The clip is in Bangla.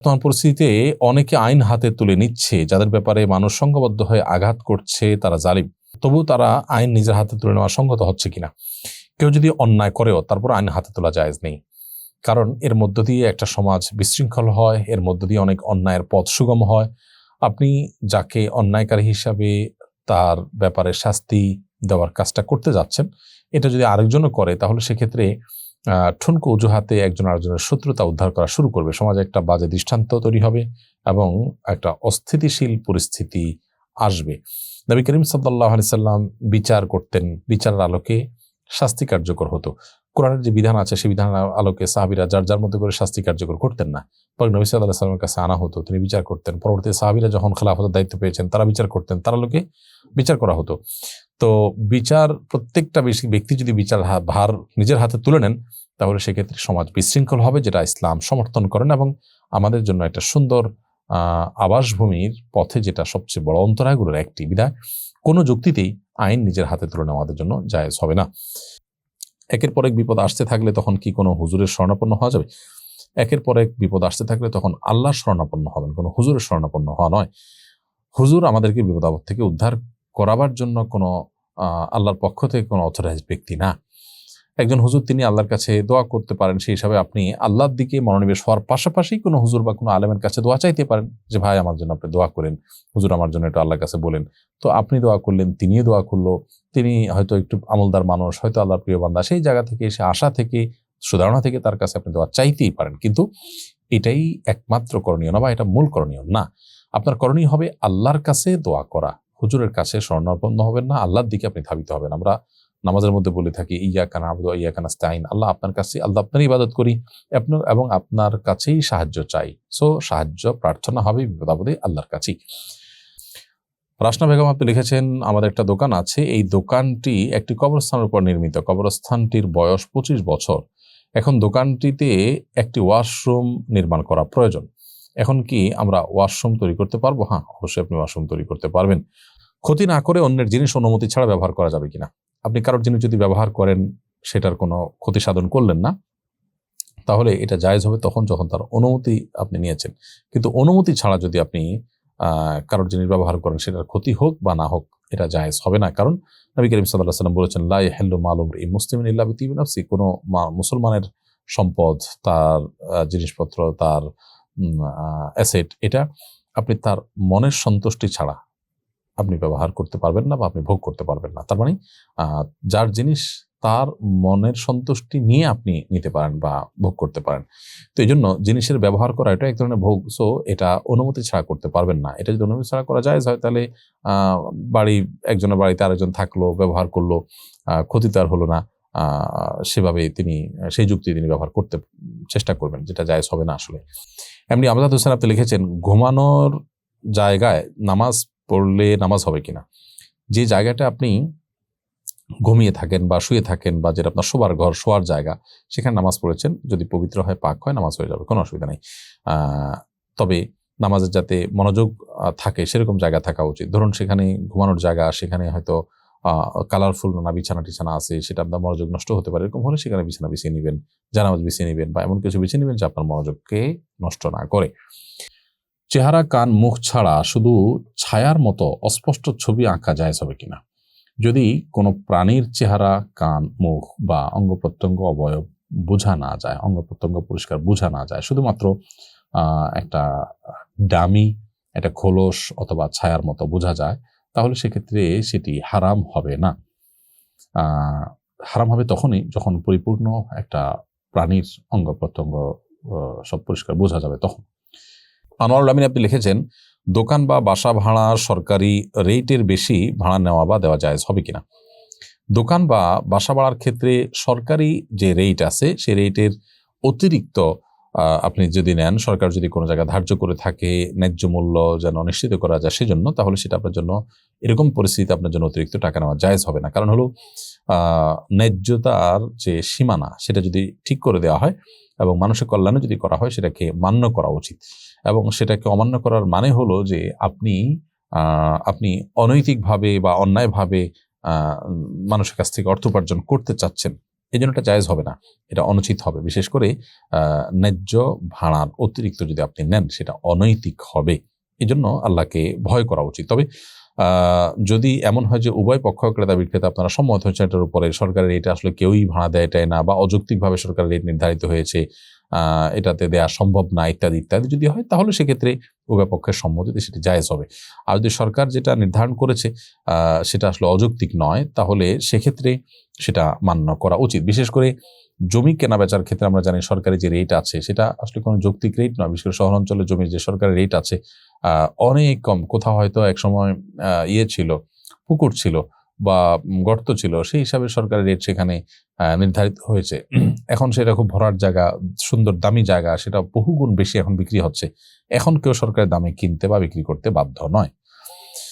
বর্তমান পরিস্থিতিতে অনেকে আইন হাতে তুলে নিচ্ছে, যাদের ব্যাপারে মানুষ সংঘবদ্ধ হয়ে আঘাত করছে, তারা জালিম। তবু তারা আইন নিজের হাতে তুলে নেওয়া সঙ্গত হচ্ছে কিনা? কেউ যদি অন্যায় করেও তারপর আইন হাতে তোলা জায়েজ নেই। কারণ এর মধ্য দিয়ে একটা সমাজ বিশৃঙ্খল হয়, এর মধ্য দিয়ে অনেক অন্যায়ের পথ সুগম হয়। আপনি যাকে অন্যায়কারী হিসাবে তার ব্যাপারে শাস্তি দেওয়ার কাজটা করতে যাচ্ছেন, এটা যদি আরেকজনও করে, তাহলে সেক্ষেত্রে ঠুনকো অজুহাতে একজন আরেকজনের শত্রুতা উদ্ধার করা শুরু করবে। সমাজে একটা বাজে দৃষ্টান্ত তৈরি হবে এবং একটা অস্থিতিশীল পরিস্থিতি আসবে। নবী করিম সাল্লাহ সাল্লাম বিচার করতেন, বিচারের আলোকে শাস্তি কার্যকর হতো। কোরআনের যে বিধান আছে, সেই বিধান আলোকে সাহাবিরা যার যার মধ্যে করে শাস্তি কার্যকর করতেন না। পরে নবী সাল্লাহ সাল্লামের কাছে আনা হতো, তিনি বিচার করতেন। পরবর্তী সাহাবিরা যখন খেলাফতের দায়িত্ব পেয়েছেন, তারা বিচার করতেন, তার আলোকে বিচার করা হতো। তো বিচার, প্রত্যেকটা ব্যক্তি যদি বিচার ভার নিজের হাতে তুলে নেন, তাহলে সেক্ষেত্রে সমাজ বিশৃঙ্খল হবে, যেটা ইসলাম সমর্থন করেন এবং আমাদের জন্য একটা সুন্দর আবাসভূমির পথে যেটা সবচেয়ে বড় অন্তরায়গুলোর একটি বিধায় কোনো যুক্তিতেই আইন নিজের হাতে তুলে নেওয়া আমাদের জন্য জায়েজ হবে না। একের পর এক বিপদ আসতে থাকলে তখন কি কোনো হুজুরের স্বর্ণাপন্ন হওয়া যাবে? একের পর এক বিপদ আসতে থাকলে তখন আল্লাহর শরণাপন্ন হবেন, কোনো হুজুরের স্বর্ণাপন্ন হওয়া নয়। হুজুর আমাদেরকে বিপদ আপদ থেকে উদ্ধার করাবার জন্য কোনো আল্লাহর পক্ষ থেকে কোনো অথরাইজ ব্যক্তি না। একজন হুজুর তিনি আল্লাহর কাছে দোয়া করতে পারেন, সেই হিসাবে আপনি আল্লাহর দিকে মনোনিবেশ হওয়ার পাশাপাশি কোনো হুজুর বা কোনো আলেমের কাছে দোয়া চাইতে পারেন যে, ভাই, আমার জন্য আপনি দোয়া করেন। হুজুর আমার জন্য একটু আল্লাহর কাছে বলেন। তো আপনি দোয়া করলেন, তিনিও দোয়া করল, তিনি হয়তো একটু আমলদার মানুষ, হয়তো আল্লাহর প্রিয় বান্দা, সেই জায়গা থেকে, সে আশা থেকে, সুধারণা থেকে তার কাছে আপনি দোয়া চাইতেই পারেন। কিন্তু এটাই একমাত্র করণীয় না বা এটা মূল করণীয় না। আপনার করণীয় হবে আল্লাহর কাছে দোয়া করা। হুজুরের কাছে স্বর্ণাপন্ন হবেন না, আল্লাহর দিকে আপনি ধাবিত হবেন। আমরা নামাজের মধ্যে বলে থাকি ইয়া কানা আবদু ইয়া কানা স্তাইন আল্লাহ আপনার কাছে, আল্লাহ আপনার ইবাদত করি আপনার এবং আপনার কাছেই সাহায্য চাই। সো, সাহায্য, প্রার্থনা হবে বিপদাবদে আল্লাহর কাছেই। রাসনা বেগম আপনি লিখেছেন, আমাদের একটা দোকান আছে, এই দোকানটি একটি কবরস্থানের উপর নির্মিত। কবরস্থানটির বয়স পঁচিশ বছর। এখন দোকানটিতে একটি ওয়াশরুম নির্মাণ করা প্রয়োজন। এখন কি আমরা ওয়াশরুম তৈরি করতে পারব? হ্যাঁ অবশ্যই আপনি ওয়াশরুম তৈরি করতে পারবেন। ক্ষতি না করে অন্যের জিনিস অনুমতি ছাড়া ব্যবহার করা যাবে কিনা? আপনি কারোর জিনিস যদি ব্যবহার করেন, সেটার কোনো ক্ষতি সাধন করলেন না, তাহলে এটা জায়েজ হবে তখন যখন তার অনুমতি আপনি নিয়েছেন। কিন্তু অনুমতি ছাড়া যদি আপনি কারোর জিনিস ব্যবহার করেন, সেটার ক্ষতি হোক বা না হোক, এটা জায়েজ হবে না। কারণ নবী করিম সাল্লাহ সাল্লাম বলেছেন লাই হেল্লু মালুম ই মুসলিম ইল্লা বিতিবি কোনো মুসলমানের সম্পদ, তার জিনিসপত্র, তার অ্যাসেট, এটা আপনি তার মনের সন্তুষ্টি ছাড়া আপনি ব্যবহার করতে পারবেন না বা আপনি ভোগ করতে পারবেন না। তার মানে যার জিনিস তার মনের সন্তুষ্টি নিয়ে আপনি নিতে পারেন বা ভোগ করতে পারেন। তো এই জন্য জিনিসের ব্যবহার করা, এটা এক ধরনের ভোগ। সো, এটা অনুমতি ছাড়া করতে পারবেন না। এটা যদি অনুমতি ছাড়া করা যায় তাহলে বাড়ি, একজনের বাড়িতে আরেকজন থাকল, ব্যবহার করল ক্ষতি তার হলো না। সেভাবে তিনি, সেই যুক্তি তিনি ব্যবহার করতে চেষ্টা করবেন, যেটা জায়জ হবে না আসলে। এমনি আমজাদ হোসেন আপনি লিখেছেন, ঘুমানোর জায়গায় নামাজ পড়লে নামাজ হবে কিনা? যে জায়গাটা আপনি ঘুমিয়ে থাকেন বা শুয়ে থাকেন বা যেটা আপনার শোবার ঘর, শোয়ার জায়গা, সেখানে নামাজ পড়েছেন, যদি পবিত্র হয় পাক হয়, নামাজ হয়ে যাবে, কোনো অসুবিধা নেই। তবে নামাজের যাতে মনোযোগ থাকে, সেরকম জায়গা থাকা উচিত। ধরুন সেখানে ঘুমানোর জায়গা, সেখানে হয়তো কালারফুল নানা বিছানা টিছানা আছে, সেটা আপনার মনোযোগ নষ্ট হতে পারে, এরকম হলে সেখানে বিছানা বিছিয়ে নেবেন, জানামাজ বিছিয়ে নেবেন বা এমন কিছু বিছিয়ে নেবেন যে আপনার মনোযোগকে নষ্ট না করে। চেহারা, কান, মুখ ছাড়া শুধু ছায়ার মতো অস্পষ্ট ছবি আঁকা যায় হবে কিনা? যদি কোনো প্রাণীর চেহারা, কান, মুখ বা অঙ্গ প্রত্যঙ্গ অবয়ব বোঝা না যায়, অঙ্গ প্রত্যঙ্গ পরিষ্কার বোঝা না যায়, শুধুমাত্র একটা ডামি, একটা খোলস অথবা ছায়ার মতো বোঝা যায়, তাহলে সেক্ষেত্রে সেটি হারাম হবে না। হারাম হবে তখনই যখন পরিপূর্ণ একটা প্রাণীর অঙ্গ প্রত্যঙ্গ সব পরিষ্কার বোঝা যাবে তখন। আনোয়ারুল আমিন আপনি লিখেছেন, দোকান বা বাসা ভাড়া সরকারি রেটের বেশি ভাড়া নেওয়া বা দেওয়া যায় হবে কিনা? দোকান বা বাসা ভাড়ার ক্ষেত্রে সরকারি যে রেট আছে সেই রেটের অতিরিক্ত আপনি যদি নেন, সরকার যদি কোনো জায়গা ধার্য করে থাকে, ন্যায্য মূল্য যেন নিশ্চিত করা যায়, সেজন্য তাহলে সেটা আপনার জন্য এরকম পরিস্থিতিতে আপনার জন্য অতিরিক্ত টাকা নেওয়া জায়েজ হবে না। কারণ হলো ন্যায্যতার যে সীমানা, সেটা যদি ঠিক করে দেওয়া হয় এবং মানুষের কল্যাণে যদি করা হয়, সেটাকে মান্য করা উচিত। এবং সেটাকে অমান্য করার মানে হলো যে আপনি আপনি অনৈতিকভাবে বা অন্যায়ভাবে মানুষের কাছ থেকে অর্থ উপার্জন করতে চাচ্ছেন। এই জন্য এটা জায়জ হবে না, এটা অনুচিত হবে। বিশেষ করে ন্যায্য ভাড়ার অতিরিক্ত যদি আপনি নেন, সেটা অনৈতিক হবে। এই জন্য আল্লাহকে ভয় করা উচিত। তবে যদি এমন হয় যে উভয় পক্ষ, ক্রেতা, বিক্রেতা আপনারা সম্মত হয়েছেন এটার উপরে, সরকারের এটা আসলে কেউই ভাড়া দেয় এটাই না বা অযৌক্তিকভাবে সরকারের রেট নির্ধারিত হয়েছে এটাতে দেওয়া সম্ভব না, ইত্যাদি ইত্যাদি যদি হয়, তাহলে সেক্ষেত্রে উভয় পক্ষের সম্মতিতে সেটি জায়েজ হবে। আর যদি সরকার যেটা নির্ধারণ করেছে সেটা আসলে অযৌক্তিক নয়, তাহলে সেক্ষেত্রে সেটা মান্য করা উচিত। বিশেষ করে জমি কেনা বেচার ক্ষেত্রে আমরা জানি সরকারি যে রেট আছে, সেটা আসলে কোনো যৌক্তিক রেট নয়। বিশেষ করে শহরাঞ্চলে জমির যে সরকারি রেট আছে অনেক কম। কোথাও হয়তো এক সময় ইয়ে ছিল, পুকুর ছিল বা গর্ত ছিল, সেই হিসাবে সরকারের রেট সেখানে নির্ধারিত হয়েছে। এখন সেটা খুব ভরার জায়গা, সুন্দর দামি জায়গা, সেটা বহুগুণ বেশি এখন বিক্রি হচ্ছে। এখন কেউ সরকারের দামে কিনতে বা বিক্রি করতে বাধ্য নয়।